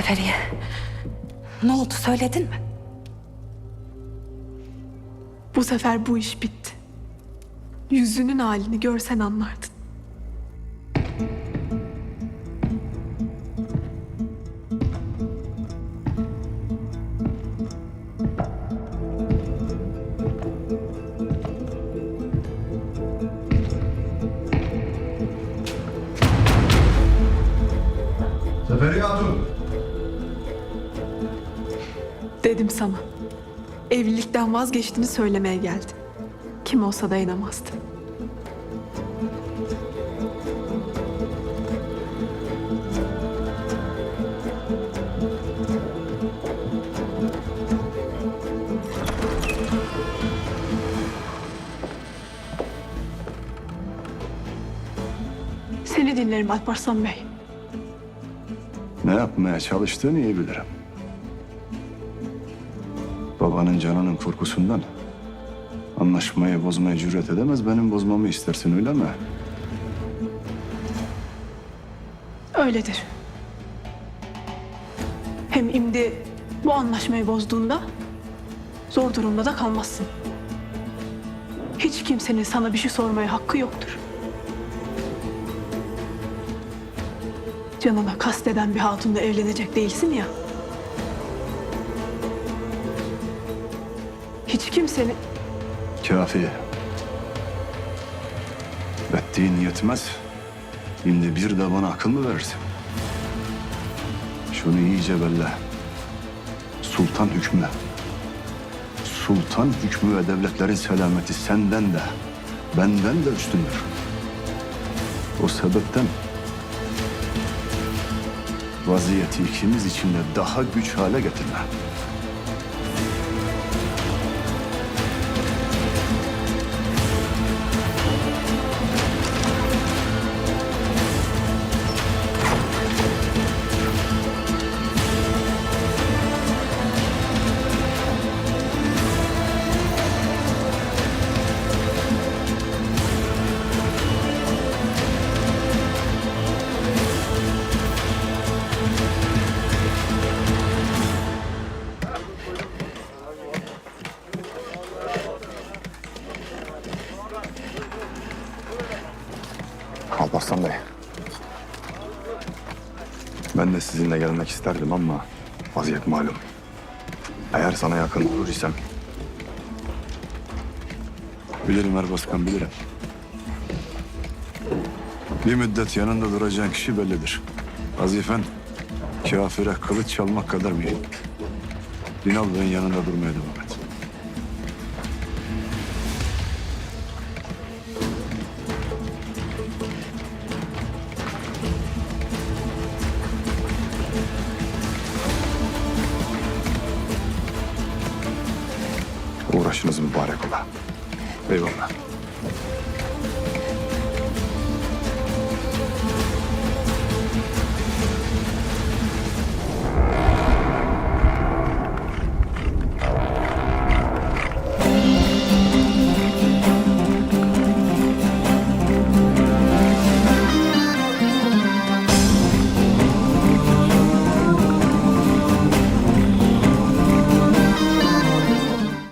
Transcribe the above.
Seferiye. Ne oldu söyledin mi? Bu sefer bu iş bitti. Yüzünün halini görsen anlardın. Seferiye Hatun. Dedim sana. Evlilikten vazgeçtiğini söylemeye geldim. Kim olsa dayanamazdı. Seni dinlerim Alparslan Bey. Ne yapmaya çalıştığını iyi bilirim. Babanın canının korkusundan anlaşmayı bozmaya cüret edemez. Benim bozmamı istersin öyle mi? Öyledir. Hem imdi bu anlaşmayı bozduğunda zor durumda da kalmazsın. Hiç kimsenin sana bir şey sormaya hakkı yoktur. Canına kasteden bir hatunla evlenecek değilsin ya. Hiç kimsenin Kafi. Ettiğin yetmez. Şimdi bir de bana akıl mı verirsin? Şunu iyice belli. Sultan hükmü. Sultan hükmü ve devletlerin selameti senden de, benden de üstündür. O sebepten vaziyeti ikimiz için de daha güç hale getirme. Alparslan Bey. Ben de sizinle gelmek isterdim ama vaziyet malum. Eğer sana yakın olur isem Bilirim Erbaskan bilirim. Bir müddet yanında duracağın kişi bellidir. Vazifen kafire kılıç çalmak kadar mühim. Binal Bey'in yanında durmaya devam et. uğraşınız mübarek ola. Eyvallah.